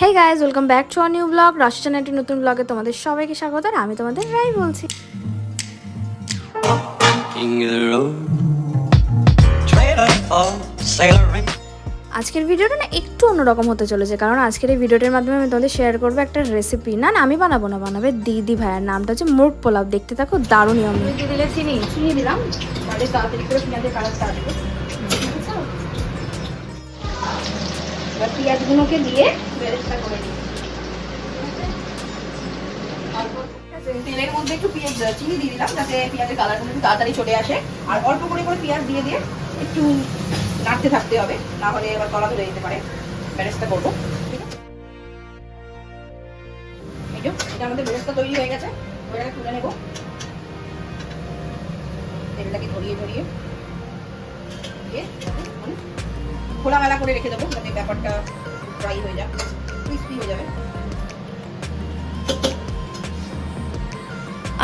Hey guys welcome back to our new blog রাশি একটি নতুন ব্লগে তোমাদের সবাইকে স্বাগত আর আমি তোমাদের রাই বলছি. আজকের ভিডিওটা না একটু অন্যরকম হতে চলেছে কারণ আজকের এই ভিডিওটার মাধ্যমে আমি তোমাদের শেয়ার করব একটা রেসিপি না না আমি বানাবো না বানাবে দিদি ভাইয়ের নামটা হচ্ছে মুরগ পোলাও। দেখতে থাকো দারুণ নিয়ম দিলে চিনি চিনি দিলাম। তাহলে তাড়াতাড়ি করে এবার পেঁয়াজগুলোকে দিয়ে বেরেস্তা করে দিই তেলের মধ্যে একটু পেঁয়াজ চিনি দিয়ে দিলাম, যাতে পেঁয়াজের কালারগুলো একটু তাড়াতাড়ি চলে আসে। আর অল্প করে করে পেঁয়াজ দিয়ে দিয়ে একটু নাড়তে থাকতে হবে, না হলে এবার তলা ধরে যেতে পারে। বেরেস্তা করব। এটা আমাদের বেরেস্তা তৈরি হয়ে গেছে। ওটাকে তুলে নেব। তেলটাকে ধরিয়ে ধরিয়ে। দিয়ে খোলামেলা করে রেখে দেবো যাতে ব্যাপারটা ড্রাই হয়ে যাক ক্রিস্পি হয়ে যাবে।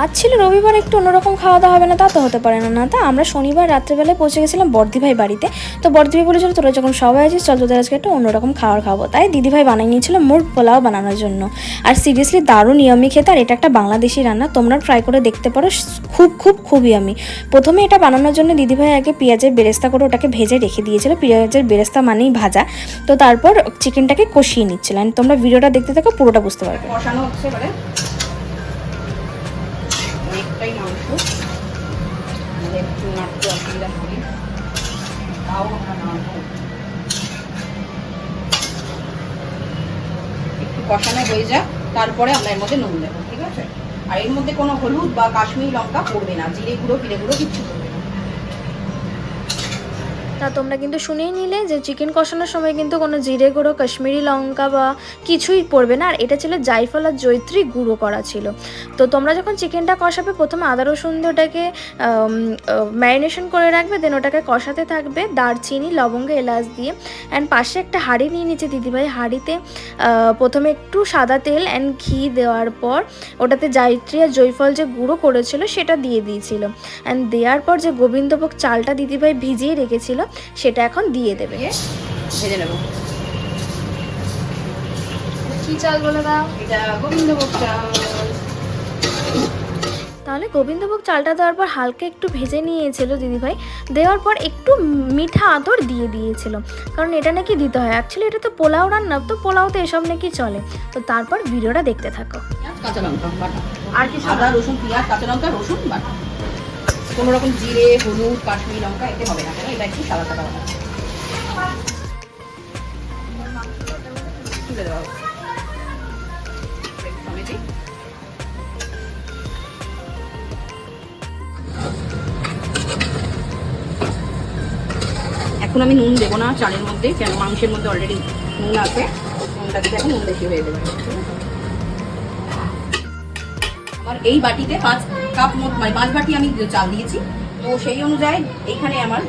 আজ ছিল রবিবার, একটু অন্যরকম খাওয়া দাওয়া হবে না, তা তো হতে পারে না না তা? আমরা শনিবার রাত্রেবেলায় পৌঁছে গেছিলাম বর্দিভাই বাড়িতে। তো বর্দিভাই বলেছিল, তোরা যখন সবাই আছিস, চল তোদের আজকে একটা অন্যরকম খাবার খাব। তাই দিদিভাই বানিয়ে নিয়েছিল মুরগ পোলাও বানানোর জন্য। আর সিরিয়াসলি দারুণ ইয়মি খেতে, আর এটা একটা বাংলাদেশি রান্না তোমরা ট্রাই করে দেখতে পারো খুব খুব খুবই আমি প্রথমে এটা বানানোর জন্য দিদিভাই আগে পেঁয়াজের বেরেস্তা করে ওটাকে ভেজে রেখে দিয়েছিল। পেঁয়াজের বেরেস্তা মানেই ভাজা। তো তারপর চিকেনটাকে কষিয়ে নিচ্ছিল। তোমরা ভিডিওটা দেখতে থাকো, পুরোটা বুঝতে পারবে। কষানো হচ্ছে তাও আমরা একটু কষানো হয়ে যাক, তারপরে আমরা এর মধ্যে নুন দেবো, ঠিক আছে? আর এর মধ্যে কোনো হলুদ বা কাশ্মীরি লঙ্কা পড়বে না, জিরে গুঁড়ো পিড়ে গুঁড়ো কিচ্ছু পড়বে তা তোমরা কিন্তু শুনেই নিলে যে চিকেন কষানোর সময় কিন্তু কোনো জিরে গুঁড়ো, কাশ্মীরি লঙ্কা বা কিছুই পড়বে না। আর এটা ছিল জাইফল আর জৈত্রী গুঁড়ো করা ছিল। তো তোমরা যখন চিকেনটা কষাবে, প্রথমে আদা, রসুন ওটাকে ম্যারিনেশন করে রাখবে দেন ওটাকে কষাতে থাকবে দারচিনি, লবঙ্গ, এলাচ দিয়ে। অ্যান্ড পাশে একটা হাঁড়ি নিয়ে নিচ্ছে দিদিভাই, হাঁড়িতে প্রথমে একটু সাদা তেল অ্যান্ড ঘি দেওয়ার পর ওটাতে জাইত্রী আর জয়ফল যে গুঁড়ো করেছিল, সেটা দিয়ে দিয়েছিল। অ্যান্ড দেওয়ার পর যে গোবিন্দভোগ চালটা দিদিভাই ভিজিয়ে রেখেছিল সেটা এখন দিয়ে দেবে। ভেজে নেব। কি চাল বলে দাও? এটা গোবিন্দভোগ চাল। তাহলে গোবিন্দভোগ চালটা দেওয়ার পর হালকা একটু ভেজে নিয়েছিল দিদিভাই। দেওয়ার পর একটু মিঠা আদর দিয়ে দিয়েছিল। কারণ এটা নাকি দিতে হয়। অ্যাকচুয়ালি এটা তো পোলাও রান্না তো পোলাওতে এসব নাকি চলে। তো তারপর ভিডিওটা দেখতে থাকো। কাঁচা লঙ্কা আর কিছু আদা রসুন পেঁয়াজ কাঁচা লঙ্কা রসুন বাটা। কোনো রকম জিরে, হলুদ, কাশ্মীরি লঙ্কা এতে হবে না এটা একটু সাদা সাদা হবে। এখন আমি নুন দেবো না চালের মধ্যে, কেন? মাংসের মধ্যে অলরেডি নুন আছে। নুনটা নুন বেশি হয়ে যাবে। আমার এই বাটিতে পাঁচ কাপ মত মানে পাঁচ বাটি আমি চাল দিয়েছি। তো সেই অনুযায়ী এখানে আমার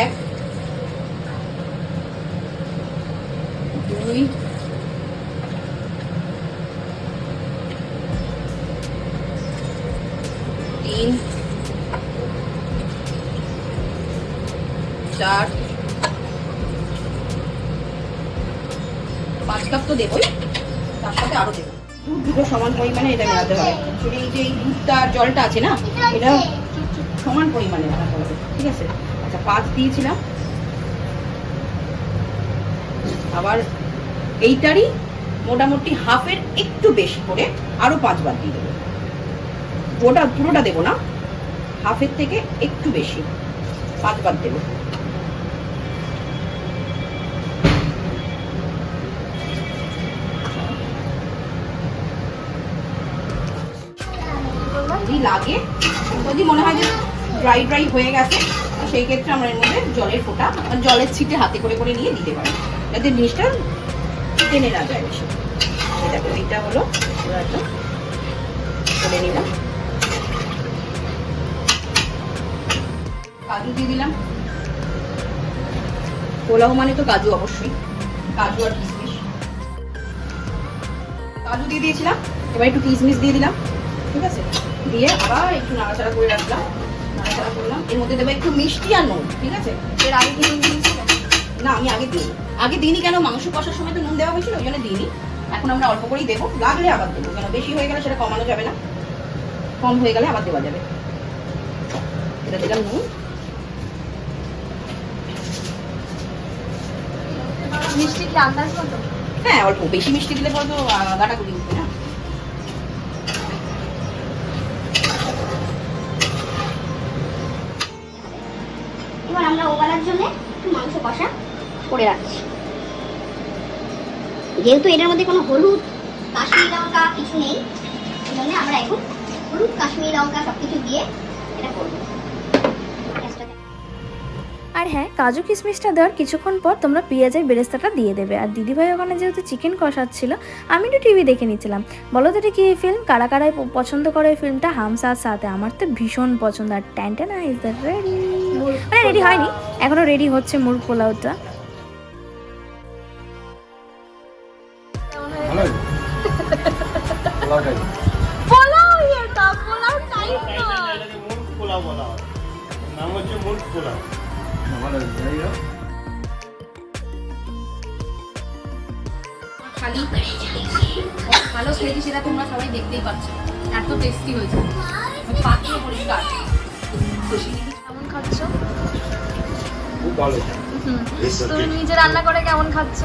এক, দুই, তিন, চার, পাঁচ কাপ তো দেবই, তার সাথে আরও দেবো। দুধ দুটো সমান পরিমাণে এটা মেলাতে হবে এই যে এই দুধটা জলটা আছে না, এটা সমান পরিমাণে মেলাতে হবে, ঠিক আছে? আচ্ছা পাঁচ দিয়েছিলাম। আবার এইটারই মোটামুটি হাফের একটু বেশি করে আরও পাঁচবার দিয়ে দেবো। পুরোটা পুরোটা দেবো না, হাফের থেকে একটু বেশি পাঁচবার দেবো। যদি লাগে, যদি মনে হয় যে ড্রাই ড্রাই হয়ে গেছে সেই ক্ষেত্রে আমরা এর মধ্যে জলের ফোঁটা, জলের ছিটে হাতে করে করে নিয়ে দিতে পারি। যাতে জিনিসটা টেনে না যায় বেশি। দেখো এইটা হলো পুরো করে নিলাম। কাজু দিয়ে দিলাম। পোলাও মানে তো কাজু অবশ্যই। কাজু আর কিশমিশ। কাজু দিয়ে দিয়েছিলাম। এবার একটু কিশমিশ দিয়ে দিলাম। ঠিক আছে? দিয়ে আবার একটু নাড়াচাড়া করে রাখলাম। নাড়াচাড়া করলাম। এর মধ্যে দেবো একটু মিষ্টি আর নুন ঠিক আছে? এর আগে কি নুন না আমি আগে দিই আগে দিইনি কেন? মাংস কষার সময় তো নুন দেওয়া হয়েছিল ওই জন্য দিইনি। এখন আমরা অল্প করেই দেবো। লাগলে আবার দেবো কেন বেশি হয়ে গেলে সেটা কমানো যাবে না। কম হয়ে গেলে আবার দেওয়া যাবে। এটা দিলাম নুন। মিষ্টি কি আন্দাজ মতো? হ্যাঁ অল্প। বেশি মিষ্টি দিলে পরে তো গাটা গুলি না? করে রাখছি। যেহেতু এটার মধ্যে কোনো হলুদ কাশ্মীরি লঙ্কা কিছু নেই এই জন্য আমরা এখন হলুদ কাশ্মীরি লঙ্কা সব কিছু দিয়ে এটা করব। আর হ্যাঁ কাজু কিশমিশটা দেওয়ার কিছুক্ষণ পর তোমরা পেঁয়াজের বেরেস্তাটা দিয়ে দেবে। আর দিদিভাই ওখানে যেহেতু চিকেন কষাচ্ছিল আমি একটু টিভি দেখে নিচ্ছিলাম। বলো তো এটা কি ফিল্ম কারা কারাই পছন্দ করে এই ফিল্মটা হাম সাথ। আমার তো ভীষণ পছন্দ। আর ট্যান্টানা ইজ দ্য রেডি। মানে রেডি হয়নি। এখনও রেডি হচ্ছে মুরগ পোলাওটা। বলা হয়। নাম হচ্ছে মুখ পোলাও খালি ভালো খেয়েছি সেটা তোমরা সবাই দেখতেই পাচ্ছ। এত টেস্টি হয়েছে। পাত্র পরিষ্কার। কেমন খাচ্ছ? খুব ভালো। তুমি নিজে রান্না করে কেমন খাচ্ছ?